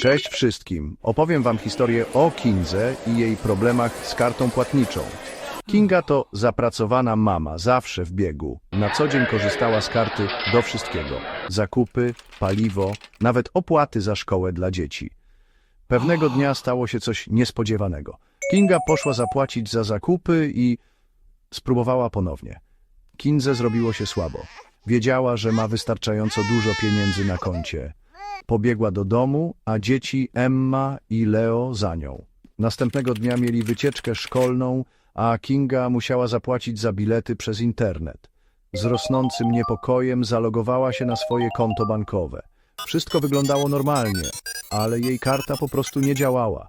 Cześć wszystkim. Opowiem wam historię o Kindze i jej problemach z kartą płatniczą. Kinga to zapracowana mama, zawsze w biegu. Na co dzień korzystała z karty do wszystkiego. Zakupy, paliwo, nawet opłaty za szkołę dla dzieci. Pewnego dnia stało się coś niespodziewanego. Kinga poszła zapłacić za zakupy i spróbowała ponownie. Kindze zrobiło się słabo. Wiedziała, że ma wystarczająco dużo pieniędzy na koncie. Pobiegła do domu, a dzieci Emma i Leo za nią. Następnego dnia mieli wycieczkę szkolną, a Kinga musiała zapłacić za bilety przez internet. Z rosnącym niepokojem zalogowała się na swoje konto bankowe. Wszystko wyglądało normalnie, ale jej karta po prostu nie działała.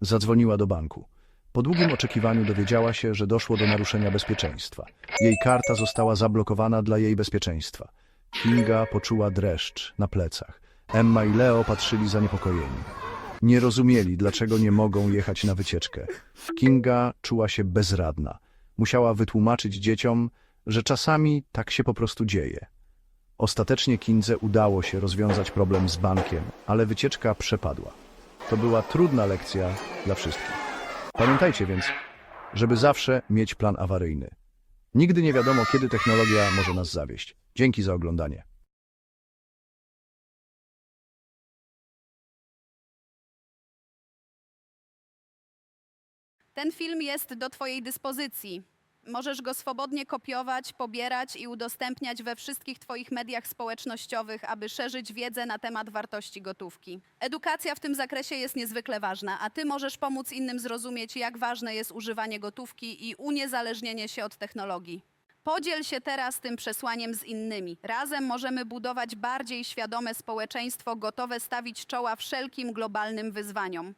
Zadzwoniła do banku. Po długim oczekiwaniu dowiedziała się, że doszło do naruszenia bezpieczeństwa. Jej karta została zablokowana dla jej bezpieczeństwa. Kinga poczuła dreszcz na plecach. Emma i Leo patrzyli zaniepokojeni. Nie rozumieli, dlaczego nie mogą jechać na wycieczkę. Kinga czuła się bezradna. Musiała wytłumaczyć dzieciom, że czasami tak się po prostu dzieje. Ostatecznie Kindze udało się rozwiązać problem z bankiem, ale wycieczka przepadła. To była trudna lekcja dla wszystkich. Pamiętajcie więc, żeby zawsze mieć plan awaryjny. Nigdy nie wiadomo, kiedy technologia może nas zawieść. Dzięki za oglądanie. Ten film jest do Twojej dyspozycji. Możesz go swobodnie kopiować, pobierać i udostępniać we wszystkich Twoich mediach społecznościowych, aby szerzyć wiedzę na temat wartości gotówki. Edukacja w tym zakresie jest niezwykle ważna, a Ty możesz pomóc innym zrozumieć, jak ważne jest używanie gotówki i uniezależnienie się od technologii. Podziel się teraz tym przesłaniem z innymi. Razem możemy budować bardziej świadome społeczeństwo gotowe stawić czoła wszelkim globalnym wyzwaniom.